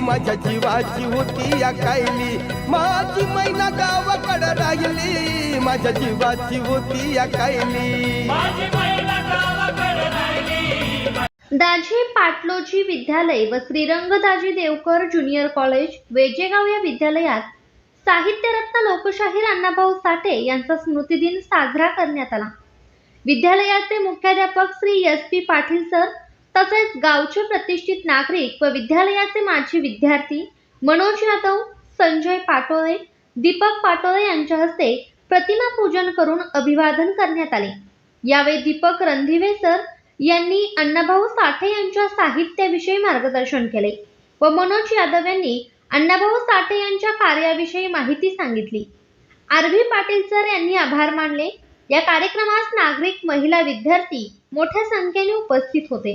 माझ्या जीवाची होती या कायली. माझी मैना गावाकडे राहिली. माझ्या जीवाची होती या कायली. दाजी पाटलोजी विद्यालय व श्रीरंगदाजी देवकर ज्युनियर कॉलेज वेजेगाव या विद्यालयात. साहित्यरत्न लोकशाहीर अण्णाभाऊ साठे यांचा स्मृतिदिन साजरा करण्यात आला. विद्यालयाचे मुख्याध्यापक Shri S P Patil sir तसेच गावचे प्रतिष्ठित नागरिक व विद्यालयाचे माजी विद्यार्थी मनोज यादव संजय पाटोळे दीपक पाटोळे यांच्या हस्ते प्रतिमा पूजन करून अभिवादन करण्यात आले. यावेळी दीपक रंधिवे सर यांनी अण्णाभाऊ साठे यांच्या साहित्याविषयी मार्गदर्शन केले व मनोज यादव यांनी अण्णाभाऊ साठे यांच्या कार्याविषयी माहिती सांगितली. आर पाटील सर यांनी आभार मानले. या कार्यक्रमास नागरिक महिला विद्यार्थी मोठ्या संख्येने उपस्थित होते.